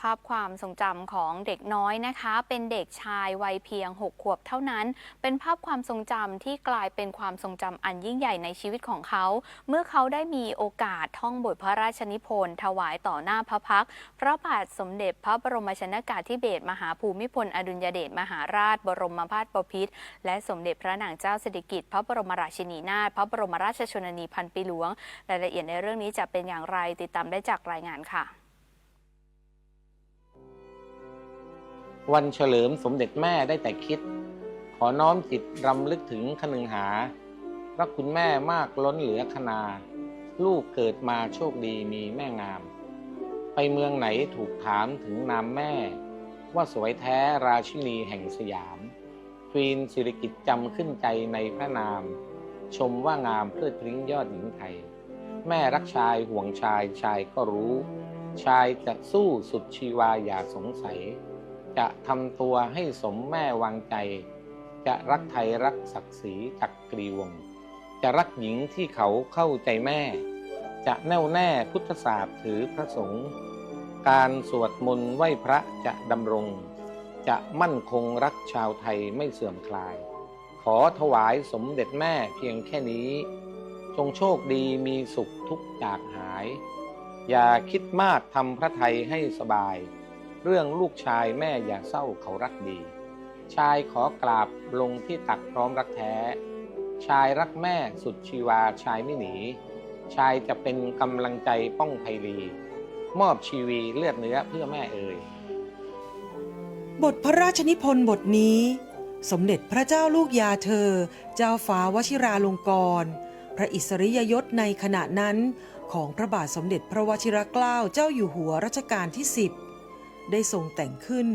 ภาพความทรงจำของเด็กน้อยนะคะ เป็นเด็กชายวัยเพียง 6 ขวบเท่านั้น เป็นภาพความทรงจำที่กลายเป็นความทรงจำอันยิ่งใหญ่ในชีวิตของเขา เมื่อเขาได้มีโอกาสท่องบทพระราชนิพนธ์ถวายต่อหน้าพระพักพระบาทสมเด็จพระบรมชนกาธิเบศรมหาภูมิพลอดุลยเดชมหาราช บรมราชบพิตรและสมเด็จพระนางเจ้าสิริกิติ์พระบรมราชินีนาถพระบรมราชชนนีพันปีหลวง รายละเอียดในเรื่องนี้จะเป็นอย่างไรติดตามได้จากรายงานค่ะ วันเฉลิมสมเด็จแม่ได้แต่คิด ขอน้อมจิตรำลึกถึงคนึงหาพระคุณแม่มากล้นเหลือคนา ลูกเกิดมาโชคดีมีแม่งาม ไปเมืองไหนถูกถามถึงนามแม่ ว่าสวยแท้ราชินีแห่งสยามควีนสิริกิตจำขึ้นใจในพระนาม ชมว่างามเพลิดพริ้งยอดหญิงไทย แม่รักชายห่วงชายชายก็รู้ ชายจะสู้สุดชีวาอย่าสงสัย จะทำตัวให้สมแม่วางใจ จะรักไทยรักศักดิ์ศรีจักกรีวง จะรักหญิงที่เขาเข้าใจแม่ จะแน่วแน่พุทธศาสตร์ถือพระสงฆ์การสวดมนต์ไหว้พระจะดำรง จะมั่นคงรักชาวไทยไม่เสื่อมคลาย ขอถวายสมเด็จแม่เพียงแค่นี้ จงโชคดีมีสุขทุกจากหาย อย่าคิดมากทำพระไทยให้สบาย เรื่องลูกชายแม่อย่าเศร้าเขารักดี ชายขอกราบลงที่ตักพร้อมรักแท้ ชายรักแม่สุดชีวาชายไม่หนี ชายจะเป็นกำลังใจป้องภัยรีมอบชีวีเลือดเนื้อเพื่อแม่เอ่ยบทพระราชนิพนธ์บทนี้ สมเด็จพระเจ้าลูกยาเธอ เจ้าฟ้าวชิราลงกรณ์พระอิสริยยศในขณะนั้น ของพระบาทสมเด็จพระวชิรเกล้าเจ้าอยู่หัวรัชกาลที่10 ได้ทรงแต่งขึ้น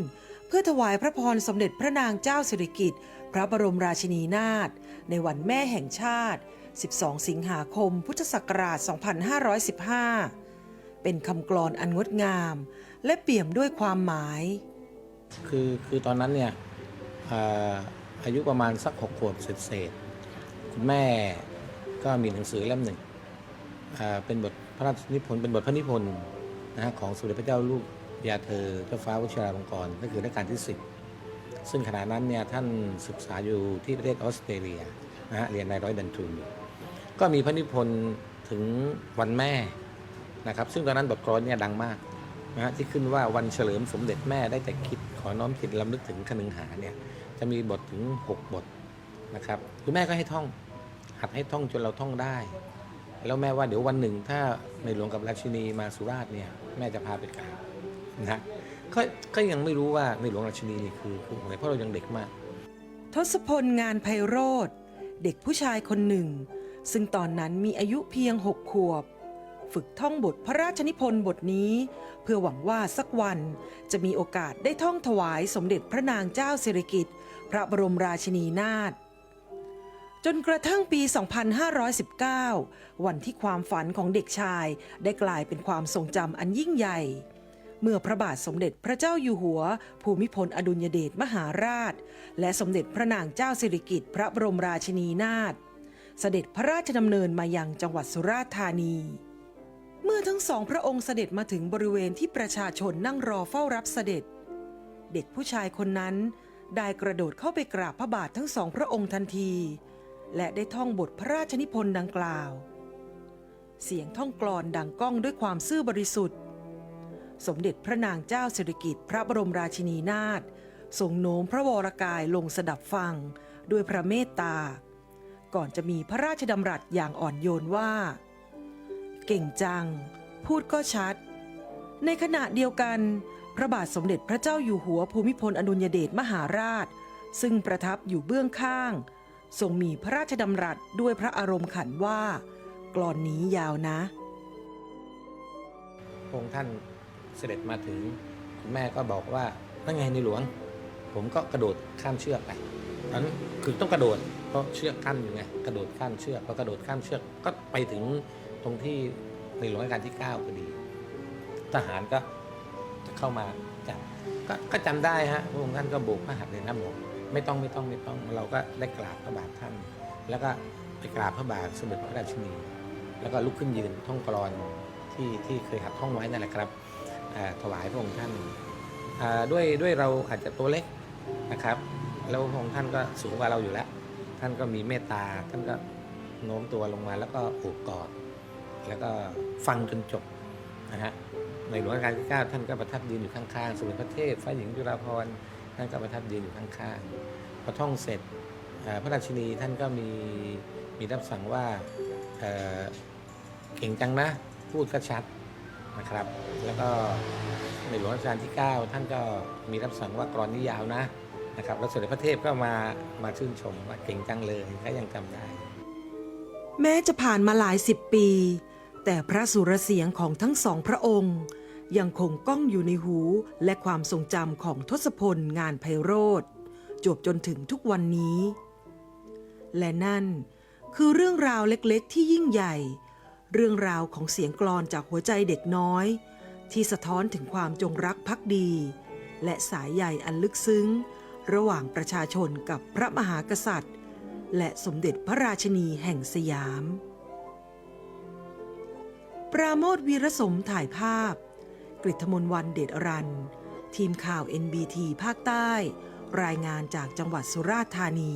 เพื่อถวายพระพรสมเด็จพระนางเจ้าสิริกิติ์พระบรมราชินีนาถในวันแม่แห่งชาติ 12 สิงหาคม พุทธศักราช 2515 เป็นคำกลอนอันงดงาม และเปี่ยมด้วยความหมาย คือคือตอนนั้นเนี่ยอาอายุประมาณสักหกขวบเศษๆคุณแม่ก็มีหนังสือเล่มหนึ่งอ่าเป็นบทพระราชนิพนธ์เป็นบทพระนิพนธ์นะฮะของสมเด็จพระเจ้าลูก ยาเธอเจ้าฟ้าวชิราลงกรณ์ก็คือรัชกาลที่ 10 ซึ่งขณะนั้นเนี่ยท่านศึกษาอยู่ที่ประเทศออสเตรเลียนะฮะเรียนในร้อยดันทุนก็มีพระนิพนธ์ถึงวันแม่นะครับซึ่งตอนนั้นบทกลอนเนี่ยดังมากนะฮะที่ขึ้นว่าวันเฉลิมสมเด็จแม่ได้แต่คิดขอน้อมจิตลำลึกถึงคนึงหาเนี่ยจะมีบทถึง 6 บทนะครับคุณแม่ก็ให้ท่องหัดให้ท่องจนเราท่องได้ แล้วแม่ว่าเดี๋ยววันหนึ่งถ้าในหลวงกับราชินีมาสุราษฎร์เนี่ยแม่จะพาไปกราบ นะก็ก็ยังไม่รู้ว่าในหลวงราชินีนี่คือคืออะไรเพราะเรายังเด็กมาก ทศพลงานไพโรธเด็กผู้ชายคนหนึ่ง ซึ่งตอนนั้นมีอายุเพียงหกขวบ ฝึกท่องบทพระราชนิพนธ์บทนี้ เพื่อหวังว่าสักวันจะมีโอกาสได้ท่องถวายสมเด็จพระนางเจ้าสิริกิติ์พระบรมราชินีนาถจนกระทั่งปี 2519 วันที่ความฝันของเด็กชายได้กลายเป็นความทรงจำอันยิ่งใหญ่ เมื่อพระบาทสมเด็จพระเจ้าอยู่หัว ภูมิพลอดุลยเดชมหาราช และสมเด็จพระนางเจ้าสิริกิติ์พระบรมราชินีนาถเสด็จพระราชดำเนินมายังจังหวัดสุราษฎร์ธานี เมื่อทั้งสองพระองค์เสด็จมาถึงบริเวณที่ประชาชนนั่งรอเฝ้ารับเสด็จ เด็กผู้ชายคนนั้นได้กระโดดเข้าไปกราบพระบาททั้งสองพระองค์ทันที และได้ท่องบทพระราชนิพนธ์ดังกล่าว เสียงท่องกลอนดังก้องด้วยความซื่อบริสุทธิ์ สมเด็จพระนางเจ้าสิริกิติ์พระบรมราชินีนาถทรงโน้มพระวรกายลงสดับฟังด้วยพระเมตตา ก่อนจะมีพระราชดำรัสอย่างอ่อนโยนว่า เก่งจัง พูดก็ชัด ในขณะเดียวกัน พระบาทสมเด็จพระเจ้าอยู่หัวภูมิพลอดุลยเดชมหาราช ซึ่งประทับอยู่เบื้องข้าง ทรงมีพระราชดำรัสด้วยพระอารมณ์ขันว่า กลอนนี้ยาวนะพระองค์ท่าน เสด็จมาถึงคุณแม่ก็บอกว่านั่นไงในหลวง ผมก็กระโดดข้ามเชือกไปนั้นคือต้องกระโดดเพราะเชือกกั้นอยู่ไงกระโดดข้ามเชือกพอกระโดดข้ามเชือกก็ไปถึงตรงที่ในหลวงรัชกาลที่9พอดี ทหารก็จะเข้ามาจับก็ก็จำได้ฮะพระองค์ท่านก็โบกพระหัตถ์เลยนะบอกไม่ต้องไม่ต้องไม่ต้องเราก็ได้กราบพระบาทท่าน แล้วก็ไปกราบพระบาทสมเด็จพระราชินี แล้วก็ลุกขึ้นยืนท่องกลอนที่ที่เคยหัดท่องไว้นั่นแหละครับ ถวายพระองค์ท่านด้วยด้วยเราอาจจะตัวเล็กนะครับ แล้วพระองค์ท่านก็สูงกว่าเราอยู่แล้ว ท่านก็มีเมตตาท่านก็โน้มตัวลงมาแล้วก็โอบกอดแล้วก็ฟังจนจบนะฮะในหลวงรัชกาลที่9ท่านก็ประทับยืนอยู่ข้างๆสมเด็จพระเทพฟ้าหญิงจุฬาภรณ์ท่านก็ประทับยืนอยู่ข้างๆพอท่องเสร็จพระราชินีท่านก็มีมีรับสั่งว่าเก่งจังนะ พูดก็ชัด นะครับ แล้วก็ในหลวงรัชกาลที่ 9 ท่านก็มีรับสั่งว่ากรอนนี้ยาวนะนะครับแล้วสมเด็จพระเทพก็มามาชื่นชมว่าเก่งจังเลยก็ยังจำได้ แม้จะผ่านมาหลายสิบปี แต่พระสุรเสียงของทั้งสองพระองค์ ยังคงก้องอยู่ในหูและความทรงจำของทศพลงานไพโรธจบจนถึงทุกวันนี้ และนั่นคือเรื่องราวเล็กๆที่ยิ่งใหญ่ เรื่องราวของเสียงกลอนจากหัวใจเด็กน้อย ที่สะท้อนถึงความจงรักภักดี และสายใยอันลึกซึ้ง ระหว่างประชาชนกับพระมหากษัตริย์ และสมเด็จพระราชนีแห่งสยาม ปราโมทวีรสมถ่ายภาพ กฤษมนวันเดชรัน ทีมข่าว NBT ภาคใต้ รายงานจากจังหวัดสุราษฎร์ธานี